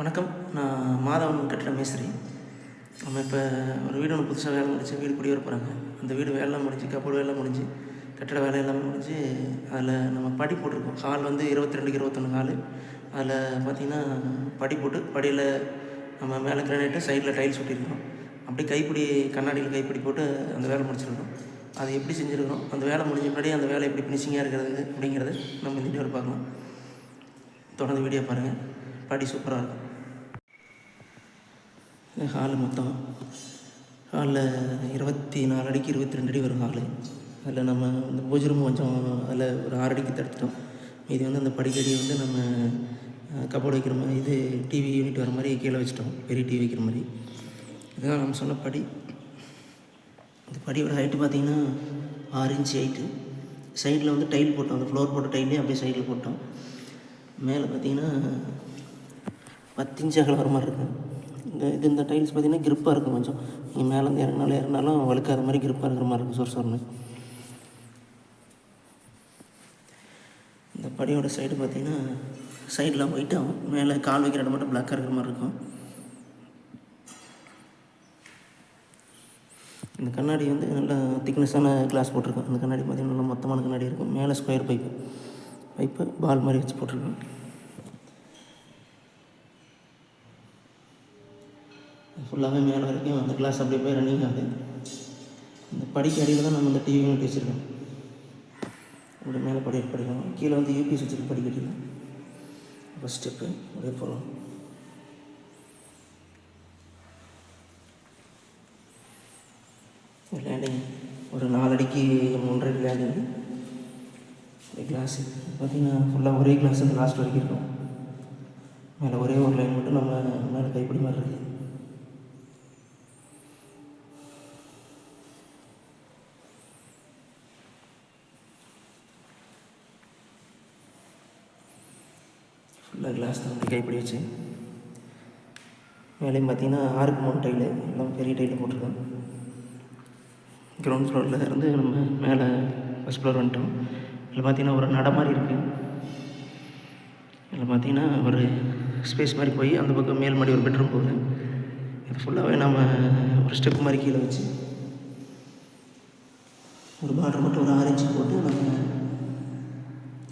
வணக்கம். நான் மாதவன் கட்டிட மேஸ்திரி நம்ம இப்போ ஒரு வீடு ஒன்று புதுசாக வேலை முடிச்சு வீடு குடியேற போகிறாங்க அந்த வீடு வேலைலாம் முடிஞ்சு கப்பல் வேலை முடிஞ்சு கட்டட வேலை எல்லாமே முடிஞ்சு அதில் நம்ம படி போட்டிருக்கோம். ஹால் வந்து இருபத்தி ரெண்டுக்கு இருபத்தொன்று ஹால். அதில் பார்த்திங்கன்னா படி போட்டு படியில் நம்ம மேலே கிரானைட்டு சைடில் டைல்ஸ் ஒட்டியிருக்கோம் அப்படியே கைப்பிடி கண்ணாடியில் கைப்பிடி போட்டு அந்த வேலை முடிச்சிருக்கோம் அது எப்படி செஞ்சுருக்கிறோம்? அந்த வேலை முடிஞ்ச முன்னாடி அந்த வேலை எப்படி ஃபினிஷிங்காக இருக்கிறது அப்படிங்கிறது நம்ம இந்த வீடியோவில் பார்க்கலாம். தொடர்ந்து வீடியோ பாருங்கள் படி சூப்பராக இருக்கும். ஹாலு மொத்தம். ஹாலில் இருபத்தி நாலு அடிக்கு இருபத்தி ரெண்டு அடி வரும் ஹாலு. அதில் நம்ம இந்த பூஜை ரூம் கொஞ்சம் அதில் ஒரு ஆறு அடிக்கு தடுத்துட்டோம். இது வந்து அந்த படிக்கடி வந்து நம்ம கபோர்டு வைக்கிற மாதிரி இது டிவி யூனிட் வர மாதிரி கீழே வச்சிட்டோம். பெரிய டிவி வைக்கிற மாதிரி. இதுதான் நம்ம சொன்ன படி. இந்த படியோட ஹைட்டு பார்த்தீங்கன்னா ஆறு இன்ச்சு ஹைட்டு சைடில் வந்து டைல் போட்டோம். அந்த ஃப்ளோர் போட்ட டைல்லே அப்படியே சைடில் போட்டோம். மேலே பார்த்தீங்கன்னா பத்து இன்ச் அகலம் வர மாதிரி இருக்கும். இந்த இது இந்த டைல்ஸ் பார்த்தீங்கன்னா கிரிப்பாக இருக்கும் கொஞ்சம் நீங்கள் மேலேருந்து இறங்கினாலும் இறங்கினாலும் வழுக்காத மாதிரி கிரிப்பாக இருக்கிற மாதிரி இருக்கும் சொர் சொர்னு இந்த படியோட சைடு பார்த்திங்கன்னா சைடெலாம் ஒயிட்டாகும் மேலே கால் வைக்கிற இடம் மட்டும் பிளாக்காக இருக்கிற மாதிரி இருக்கும். இந்த கண்ணாடி வந்து நல்லா திக்னஸான கிளாஸ் போட்டிருக்கோம் அந்த கண்ணாடி பார்த்தீங்கன்னா நல்லா மொத்தமான கண்ணாடி இருக்கும். மேலே ஸ்கொயர் பைப்பு பைப்பு பால் மாதிரி வச்சு போட்டிருக்கோம் ஃபுல்லாகவே மேலே வரைக்கும் அந்த கிளாஸ் அப்படியே போய் ரன்னிங் ஆகுது. இந்த படிக்க அடியில் தான் நம்ம இந்த டிவி யூனிட் வச்சுருக்கோம். அப்படியே மேலே படி படிக்கணும். கீழே வந்து யூபிஎஸ் வச்சுருக்கோம் படிக்கட்டில் ஃபஸ்ட் ஸ்டெப்பு அப்படியே போகலாம். லேண்டிங் ஒரு நாலு அடிக்கு மூன்றரை லேண்டிங் கிளாஸ் பார்த்தீங்கன்னா ஃபுல்லாக ஒரே கிளாஸ் அந்த லாஸ்ட் வரைக்கும் இருக்கும். மேலே ஒரே ஒரு லைன் மட்டும் நம்ம மேலே கைப்பிடி மாதிரி இருக்குது ஃபுல்லாக கிளாஸ் தான் வந்து வச்சு. மேலேயும் பார்த்தீங்கன்னா ஆறுக்கு மூணு டைலு எல்லாம் பெரிய டைலு போட்டிருக்கோம். கிரவுண்ட் ஃப்ளோரில் இருந்து நம்ம மேலே ஃபஸ்ட் ஃப்ளோர் வந்துட்டோம். இதில் பார்த்தீங்கன்னா ஒரு நட மாதிரி இருக்குது இதில் பார்த்தீங்கன்னா ஒரு ஸ்பேஸ் மாதிரி போய் அந்த பக்கம் மேல் மாடி ஒரு பெட்ரூம் போகுது. இது ஃபுல்லாகவே நம்ம ஒரு ஸ்டெப் மாதிரி கீழே வச்சு ஒரு பார்டர் மட்டும் ஒரு ஆரஞ்சு போட்டு நம்ம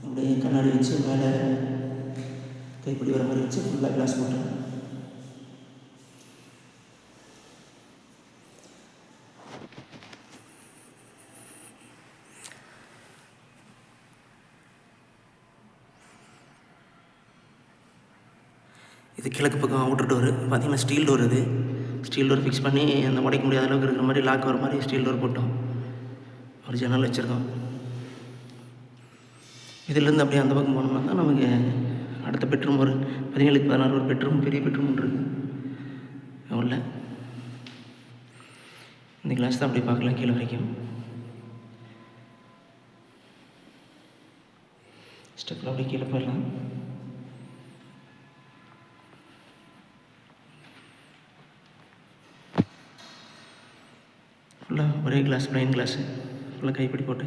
அப்படியே கண்ணாடி வச்சு மேலே கைப்பிடி வர மாதிரி வச்சு ஃபுல்லாக கிளாஸ் போட்டோம் இது கிழக்கு பக்கம் அவுட்டர் டோரு பார்த்திங்கன்னா ஸ்டீல் டோர் இது. ஸ்டீல் டோர் ஃபிக்ஸ் பண்ணி அந்த உடைக்க முடியாத அளவுக்கு இருக்கிற மாதிரி லாக் வர மாதிரி ஸ்டீல் டோர் போட்டோம். ஒரு ஜன்னல் வச்சுருக்கோம் இதிலேருந்து அப்படியே அந்த பக்கம் போனோம்னா தான் நமக்கு அடுத்த பெட்ரூம் ஒரு பதினேழுக்கு பதினாறு ஒரு பெட்ரூம் பெரிய பெட்ரூம் இருக்குது உள்ள இந்த கிளாஸ் தான் அப்படி பார்க்கலாம் கீழே வரைக்கும். ஸ்டெப்பில் அப்படியே கீழே போயிடலாம். ஃபுல்லாக ஒரே கிளாஸ் பிளைன் கிளாஸு ஃபுல்லாக கைப்பிடி போட்டு.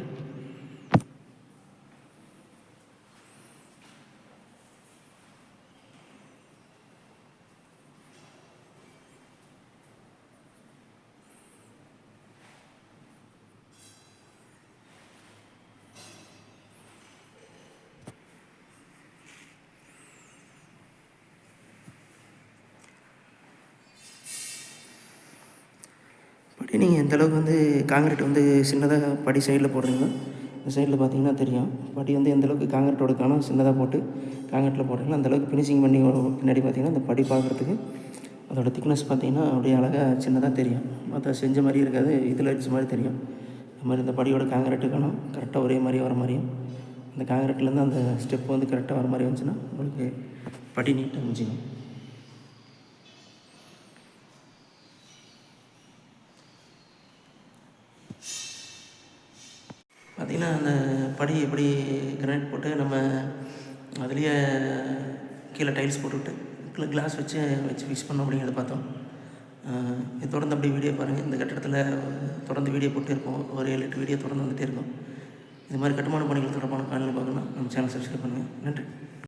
நீங்கள் எந்த அளவுக்கு வந்து காங்கிரீட் வந்து சின்னதாக படி சைடில் போடுறீங்களோ இந்த சைடில் பார்த்தீங்கன்னா தெரியும். படி வந்து எந்த அளவுக்கு காங்கிரீட்டோட காணும் சின்னதாக போட்டு காங்கிரீட்டில் போடுறீங்களோ அந்த அளவுக்கு ஃபினிஷிங் பண்ணி பின்னாடி பார்த்தீங்கன்னா அந்த படி பார்க்குறதுக்கு அதோட திக்னஸ் பார்த்தீங்கன்னா அப்படியே அழகாக சின்னதாக தெரியும். மற்ற செஞ்ச மாதிரி இருக்காது இதில் அடிச்ச மாதிரி தெரியும். இந்த மாதிரி இந்த படியோட காங்கிரீட்டு காணும் கரெக்டாக ஒரே மாதிரி வர மாதிரியும். அந்த காங்கிரீட்லேருந்து அந்த ஸ்டெப் வந்து கரெக்டாக வர மாதிரி வந்துச்சுன்னா உங்களுக்கு படி நீட்டாக முடிஞ்சிடும். பார்த்திங்கன்னா அந்த படி எப்படி கிரானைட் போட்டு நம்ம அதுலேயே கீழே டைல்ஸ் போட்டுவிட்டு கீழே கிளாஸ் வச்சு வச்சு ஃபிக்ஸ் பண்ணோம் அப்படிங்கிறத பார்த்தோம். இது தொடர்ந்து அப்படியே வீடியோ பாருங்கள் இந்த கட்டடத்தில் தொடர்ந்து வீடியோ போட்டு இருக்கோம் ஒரு ஏழு எட்டு வீடியோ தொடர்ந்து வந்துகிட்டே இருக்கும். இது மாதிரி கட்டுமான பணிகள் தொடர்பான காலையில் பார்க்கணும் நம்ம சேனல் சப்ஸ்கிரைப் பண்ணுங்கள் நன்றி.